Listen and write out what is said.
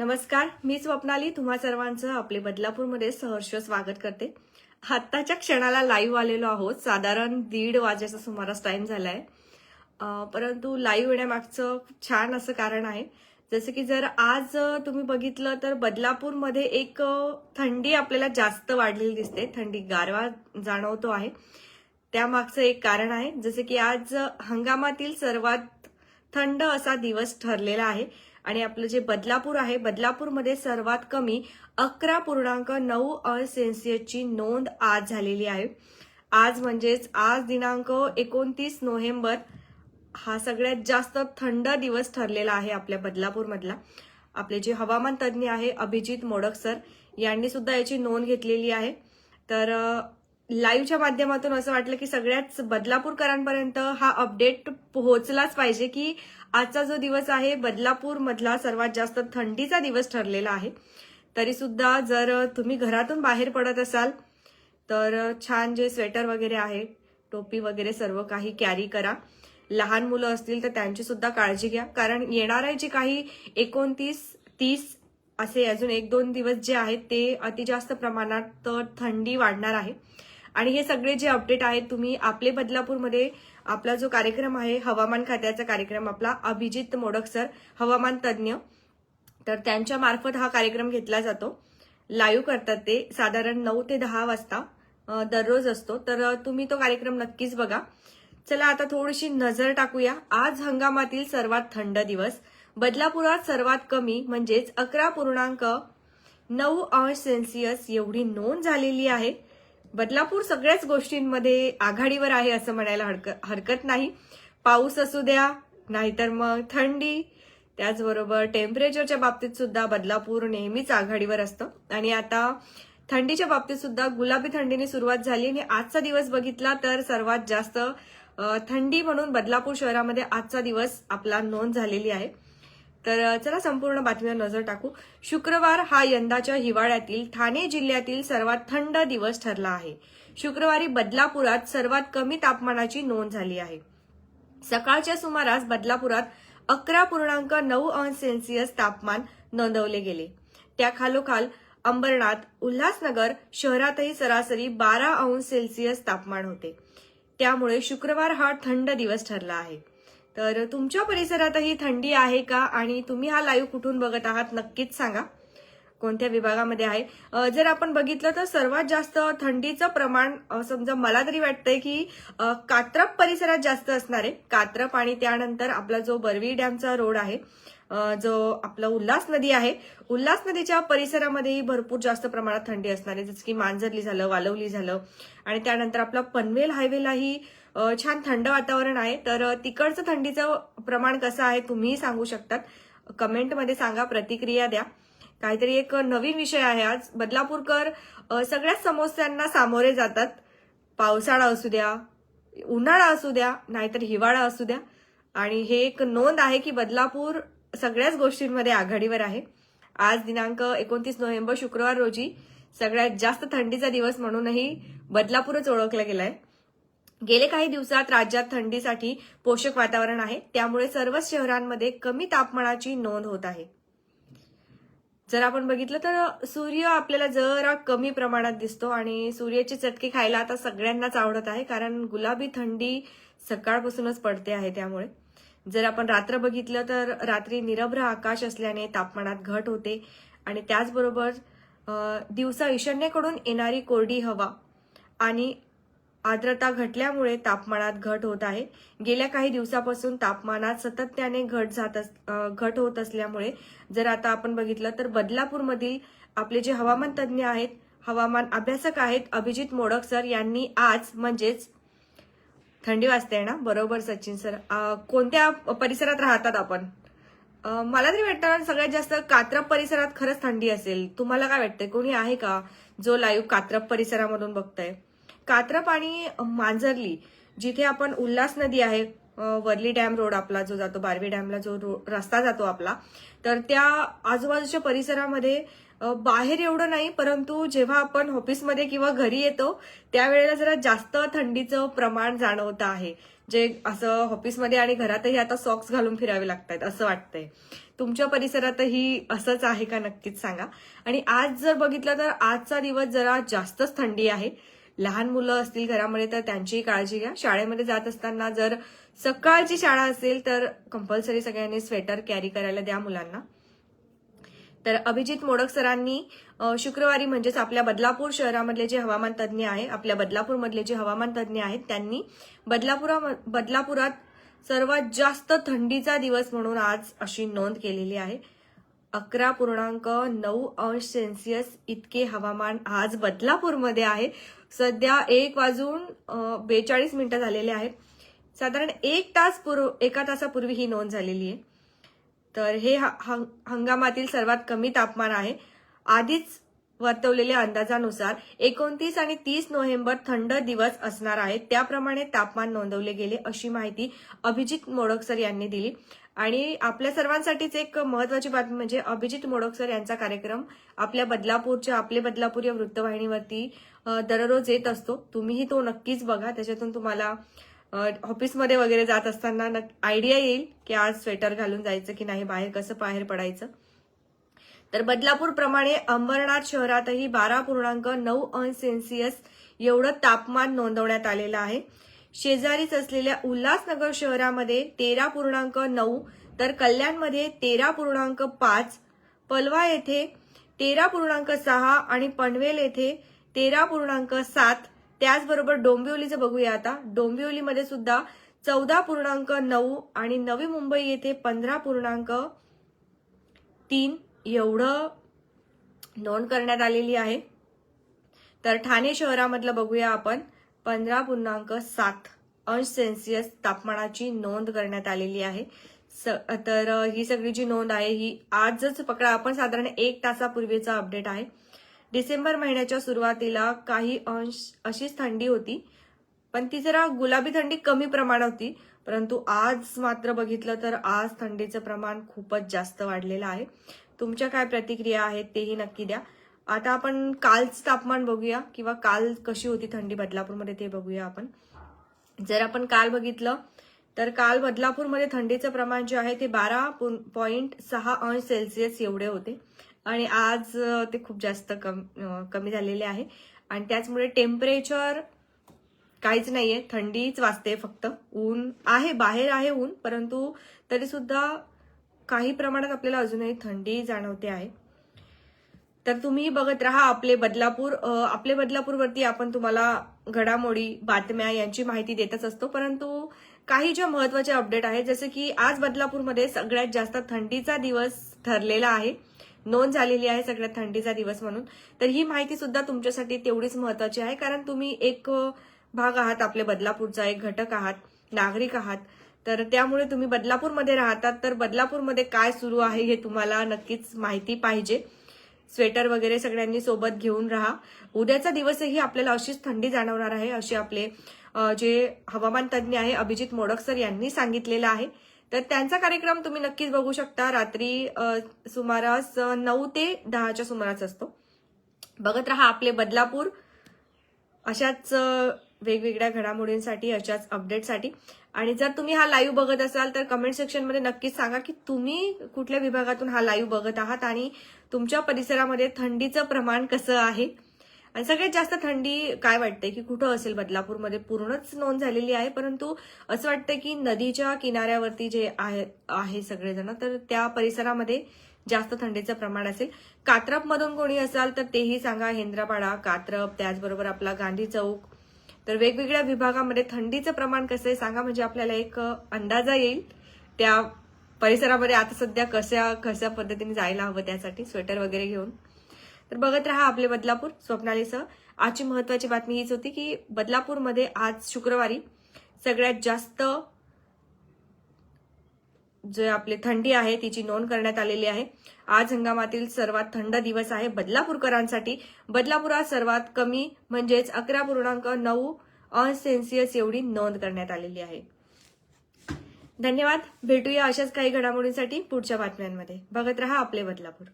नमस्कार मी स्वप्नाली. तुम्हा सर्वांचं आपले बदलापूरमध्ये सहर्ष स्वागत करते. आत्ताच्या क्षणाला लाईव्ह आलेलो आहोत. साधारण दीड वाजेचा सुमारास टाइम झालाय. आहे परंतु लाईव्ह येण्यामागचं छान असं कारण आहे. जसं की जर आज तुम्ही बघितलं तर बदलापूरमध्ये एक थंडी आपल्याला जास्त वाढलेली दिसते. थंडी गारवा जाणवतो आहे. त्यामागचं एक कारण आहे. जसं की आज हंगामातील सर्वात थंड असा दिवस ठरलेला आहे. आणि आपलं जे बदलापूर आहे बदलापूरमध्ये सर्वात कमी अकरा पूर्णांक नऊ अंश सेल्सिअसची नोंद आज झालेली आहे. आज म्हणजेच आज दिनांक एकोणतीस नोव्हेंबर हा सगळ्यात जास्त थंड दिवस ठरलेला आहे आपल्या बदलापूरमधला. आपले जे हवामान तज्ज्ञ आहे अभिजित मोडक सर यांनी सुद्धा याची नोंद घेतलेली आहे. तर लाईव्हच्या माध्यमातून असं वाटलं की सगळ्याच बदलापूरकरांपर्यंत हा अपडेट पोहोचलाच पाहिजे की आजचा जो दिवस आहे बदलापूर मधला सर्वात जास्त थंडीचा दिवस ठरलेला आहे. तरी सुद्धा जर तुम्ही घरातून बाहेर पडत असाल तर छान जे स्वेटर वगैरे आहे टोपी वगैरे सर्व काही कॅरी करा. लहान मुलं असतील तर त्यांची सुद्धा काळजी घ्या. कारण येणार आहे जे काही एकोणतीस तीस असे अजून एक दोन दिवस जे आहेत ते अति जास्त प्रमाणात थंडी वाढणार आहे. आणि हे सगळे जे अपडेट आहेत तुम्ही आपले बदलापूरमध्ये आपला जो कार्यक्रम आहे हवामान खात्याचा कार्यक्रम आपला अभिजित मोडक सर हवामान तज्ज्ञ. तर त्यांच्या मार्फत हा कार्यक्रम घेतला जातो. लाईव्ह करतात ते साधारण नऊ ते दहा वाजता दररोज असतो. तर तुम्ही तो कार्यक्रम नक्कीच बघा. चला आता थोडीशी नजर टाकूया. आज हंगामातील सर्वात थंड दिवस. बदलापुरात सर्वात कमी म्हणजेच अकरा पूर्णांक नऊ अंश सेल्सिअस एवढी नोंद झालेली आहे. बदलापूर सगळ्याच गोष्टींमध्ये आघाडीवर आहे असं म्हणायला हरकत हरकत नाही. पाऊस असू द्या नाहीतर मग थंडी. त्याचबरोबर टेम्परेचरच्या बाबतीत सुद्धा बदलापूर नेहमीच आघाडीवर असतं. आणि आता थंडीच्या बाबतीत सुद्धा गुलाबी थंडीने सुरुवात झाली आणि आजचा दिवस बघितला तर सर्वात जास्त थंडी म्हणून बदलापूर शहरामध्ये आजचा दिवस आपला नोंद झालेली आहे. तर चला संपूर्ण बातमीवर नजर टाकू. शुक्रवार हा यंदाच्या हिवाळ्यातील ठाणे जिल्ह्यातील सर्वात थंड दिवस ठरला आहे. शुक्रवारी बदलापुरात सर्वात कमी तापमानाची नोंद झाली आहे. सकाळच्या सुमारास बदलापुरात अकरा पूर्णांक नऊ अंश सेल्सिअस तापमान नोंदवले गेले. त्या खालोखाल अंबरनाथ उल्हासनगर शहरातही सरासरी बारा अंश सेल्सिअस तापमान होते. त्यामुळे शुक्रवार हा थंड दिवस ठरला आहे. तर तुमच्या परिसरातही थंडी आहे का? आणि तुम्ही हा लाईव्ह कुठून बघत आहात? नक्कीच सांगा. कोणत्या विभागामध्ये आहे? जर आपण बघितलं तर सर्वात जास्त थंडीचं प्रमाण समजा मला तरी वाटतंय की कात्रप परिसरात जास्त असणार आहे. कात्रप आणि त्यानंतर आपला जो बरवी डॅमचा रोड आहे जो आपला उल्हास नदी आहे उल्हास नदीच्या परिसरामध्येही भरपूर जास्त प्रमाणात थंडी असणार आहे. जसं की मांजरली झालं वालवली झालं आणि त्यानंतर आपला पनवेल हायवेलाही छान थंड वातावरण आहे. तर तिकडचं थंडीचं प्रमाण कसं आहे तुम्हीही सांगू शकतात. कमेंटमध्ये सांगा प्रतिक्रिया द्या. काहीतरी एक नवीन विषय आहे आज. बदलापूरकर सगळ्याच समस्यांना सामोरे जातात. पावसाळा असू द्या उन्हाळा असू द्या नाहीतर हिवाळा असू द्या. आणि हे एक नोंद आहे की बदलापूर सगळ्याच गोष्टींमध्ये आघाडीवर आहे. आज दिनांक एकोणतीस नोव्हेंबर शुक्रवार रोजी सगळ्यात जास्त थंडीचा दिवस म्हणूनही बदलापूरच ओळखला गेलाय. गेले काही दिवसात राज्यात थंडीसाठी पोषक वातावरण आहे. त्यामुळे सर्वच शहरांमध्ये कमी तापमानाची नोंद होत आहे. जर आपण बघितलं तर सूर्य आपल्याला जरा कमी प्रमाणात दिसतो आणि सूर्याचे चटके खायला आता सगळ्यांनाच आवडत आहे कारण गुलाबी थंडी सकाळपासूनच पडते आहे त्यामुळे. जर आपण रात्र बघितलं तर रात्री निरभ्र आकाश असल्याने तापमानात घट होते आणि त्याचबरोबर दिवसा ईशान्येकडून येणारी कोरडी हवा आणि आर्द्रता घटल्यामुळे तापमानात घट होत आहे. गेल्या काही दिवसापासून तापमानात सातत्याने घट जात अस- घट होत असल्यामुळे जर आता आपण बघितलं तर बदलापूरमधील आपले जे हवामान तज्ज्ञ आहेत हवामान अभ्यासक आहेत अभिजित मोडक सर यांनी आज म्हणजेच थंडी वाजते ना? बरोबर सचिन सर. कोणत्या परिसरात राहतात आपण? मला तरी वाटतं सगळ्यात जास्त कात्रप परिसरात खरंच थंडी असेल. तुम्हाला काय वाटतंय? कोणी आहे का जो लाईव्ह कात्रप परिसरामधून बघताय? कात्रप आणि मांजरली जिथे आपण उल्हास नदी आहे वरली डॅम रोड आपला जो जातो बारवी डॅमला जो रस्ता जातो आपला तर त्या आजूबाजूच्या परिसरामध्ये बाहेर एवढं नाही परंतु जेव्हा आपण ऑफिसमध्ये किंवा घरी येतो त्यावेळेला जरा जास्त थंडीचं प्रमाण जाणवतं आहे. जे असं ऑफिसमध्ये आणि घरातही आता सॉक्स घालून फिरावे लागतात असं वाटतंय. तुमच्या परिसरातही असंच आहे का नक्कीच सांगा. आणि आज जर बघितलं तर आजचा दिवस जरा जास्तच थंडी आहे. लहान मुलं असतील घरामध्ये तर त्यांचीही काळजी घ्या. शाळेमध्ये जात असताना जर सकाळची शाळा असेल तर कंपल्सरी सगळ्यांनी स्वेटर कॅरी करायला द्या मुलांना. तर अभिजित मोडक सरांनी शुक्रवारी म्हणजेच आपल्या बदलापूर शहरामधले जे हवामान तज्ज्ञ आहे आपल्या बदलापूरमधले जे हवामान तज्ज्ञ आहेत त्यांनी बदलापुरा बदलापुरात सर्वात जास्त थंडीचा दिवस म्हणून आज अशी नोंद केलेली आहे. अकरा पूर्णांक नऊ अंश सेल्सिअस इतके हवामान आज बदलापूरमध्ये आहे. सध्या एक वाजून बेचाळीस मिनिटं झालेले आहेत. साधारण एक तास पूर्व एका तासापूर्वी ही नोंद झालेली आहे. तर हे ह- हंग- हंगामातील सर्वात कमी तापमान आहे. आधीच वर्तवलेल्या अंदाजानुसार एकोणतीस आणि तीस नोव्हेंबर थंड दिवस असणार आहेत. त्याप्रमाणे तापमान नोंदवले गेले अशी माहिती अभिजित मोडकसर यांनी दिली. आणि आपल्या सर्वांसाठीच एक महत्वाची बातमी म्हणजे अभिजित मोडक सर यांचा कार्यक्रम. आपल्या बदलापूरच्या आपले बदलापूर या वृत्तवाहिनीवरती दररोज येत असतो. तुम्हीही तो नक्कीच बघा. त्याच्यातून तुम्हाला ऑफिसमध्ये वगैरे जात असताना आयडिया येईल की आज स्वेटर घालून जायचं की नाही बाहेर कसं बाहेर पडायचं. तर बदलापूर प्रमाणे अंबरनाथ शहरातही बारा पूर्णांक नऊ अंश सेल्सिअस एवढं तापमान नोंदवण्यात आलेलं आहे. शेजारीच असलेल्या उल्हासनगर शहरामध्ये तेरा पूर्णांक नऊ तर कल्याणमध्ये तेरा पूर्णांक पाच पलवा येथे तेरा पूर्णांक सहा आणि पनवेल येथे तेरा पूर्णांक सात. त्याचबरोबर डोंबिवलीचं बघूया आता. डोंबिवलीमध्ये सुद्धा चौदा पूर्णांक नऊ आणि नवी मुंबई येथे पंधरा पूर्णांक तीन एवढं नोंद करण्यात आलेली आहे. तर ठाणे शहरामधलं बघूया आपण. पंधरा पूर्णांक सात अंश सेल्सिअस तापमानाची नोंद करण्यात आलेली आहे. स तर ही सगळी जी नोंद आहे ही आजच पकडा आपण साधारण एक तासापूर्वीचा अपडेट आहे. डिसेंबर महिन्याच्या सुरुवातीला काही अंश अशीच थंडी होती पण ती जरा गुलाबी थंडी कमी प्रमाणात होती परंतु आज मात्र बघितलं तर आज थंडीचं प्रमाण खूपच जास्त वाढलेलं आहे. तुमच्या काय प्रतिक्रिया आहेत तेही नक्की द्या. आता आपण कालचं तापमान बघूया किंवा काल कशी होती थंडी बदलापूरमध्ये ते बघूया आपण. जर आपण काल बघितलं तर काल बदलापूरमध्ये थंडीचं प्रमाण जे आहे ते बारा पॉईंट सहा अंश सेल्सिअस एवढे होते. आणि आज ते खूप जास्त कम कमी झालेले आहे. आणि त्याचमुळे टेम्परेचर काहीच नाहीये. थंडीच वाजते फक्त. ऊन आहे बाहेर आहे ऊन परंतु तरीसुद्धा काही प्रमाणात आपल्याला अजूनही थंडी जाणवते आहे. तर तुम्ही बघत राहा आपले बदलापूर आपले बदलापूरवरती आपण तुम्हाला घडामोडी बातम्या यांची माहिती देतच असतो. परंतु काही ज्या महत्त्वाच्या अपडेट आहेत जसं की आज बदलापूरमध्ये सगळ्यात जास्त थंडीचा दिवस ठरलेला आहे. नोंद झालेली आहे सगळ्यात थंडीचा दिवस म्हणून. तर ही माहिती सुद्धा तुमच्यासाठी तेवढीच महत्वाची आहे कारण तुम्ही एक भाग आहात आपले बदलापूरचा एक घटक आहात नागरिक आहात. तर त्यामुळे तुम्ही बदलापूरमध्ये राहतात. तर बदलापूरमध्ये काय सुरू आहे हे तुम्हाला नक्कीच माहिती पाहिजे. स्वेटर वगैरे सगळ्यांनी सोबत घेऊन राहा. उद्याचा दिवसही आपल्याला अशीच थंडी जाणवणार आहे असे आपले जे हवामान तज्ज्ञ आहे अभिजित मोडक सर यांनी सांगितलेलं आहे. तर त्यांचा कार्यक्रम तुम्ही नक्कीच बघू शकता. रात्री सुमारास नऊ ते दहाच्या सुमारास असतो. बघत राहा आपले बदलापूर. अशाच वेगवेगळ्या घडामोडींसाठी अशाच अपडेटसाठी आणि जर तुम्ही हा लाईव्ह बघत असाल तर कमेंट सेक्शनमध्ये नक्कीच सांगा की तुम्ही कुठल्या विभागातून हा लाईव्ह बघत आहात आणि तुमच्या परिसरामध्ये थंडीचं प्रमाण कसं आहे? आणि सगळ्यात जास्त थंडी काय वाटते की कुठं असेल? बदलापूरमध्ये पूर्णच नोंद झालेली आहे परंतु असं वाटतं की नदीच्या किनाऱ्यावरती जे आहे आहे सगळेजण तर त्या परिसरामध्ये जास्त थंडीचं प्रमाण असेल. कात्रपमधून कोणी असाल तर तेही सांगा. हेंद्रापाडा कात्रप त्याचबरोबर आपला गांधी चौक तर वेगवेगळ्या विभागामध्ये थंडीचं प्रमाण कसं आहे सांगा म्हणजे आपल्याला एक अंदाजा येईल. त्या परिसरामध्ये आता सध्या कशा कशा पद्धतीने जायला हवं त्यासाठी स्वेटर वगैरे घेऊन. तर बघत राहा आपले बदलापूर स्वप्नालीसह. आजची महत्वाची बातमी हीच होती की बदलापूरमध्ये आज शुक्रवारी सगळ्यात जास्त जे आपले थंडी आहे तिची नोंद करण्यात आलेली आहे. आज हंगामातील सर्वात थंड दिवस आहे बदलापूरकरांसाठी. बदलापुरात सर्वात कमी म्हणजेच अकरा पूर्णांक नऊ अंश सेल्सिअस एवढी नोंद करण्यात आलेली आहे. धन्यवाद. भेटूया अशाच काही घडामोडींसाठी पुढच्या बातम्यांमध्ये. बघत रहा आपले बदलापूर.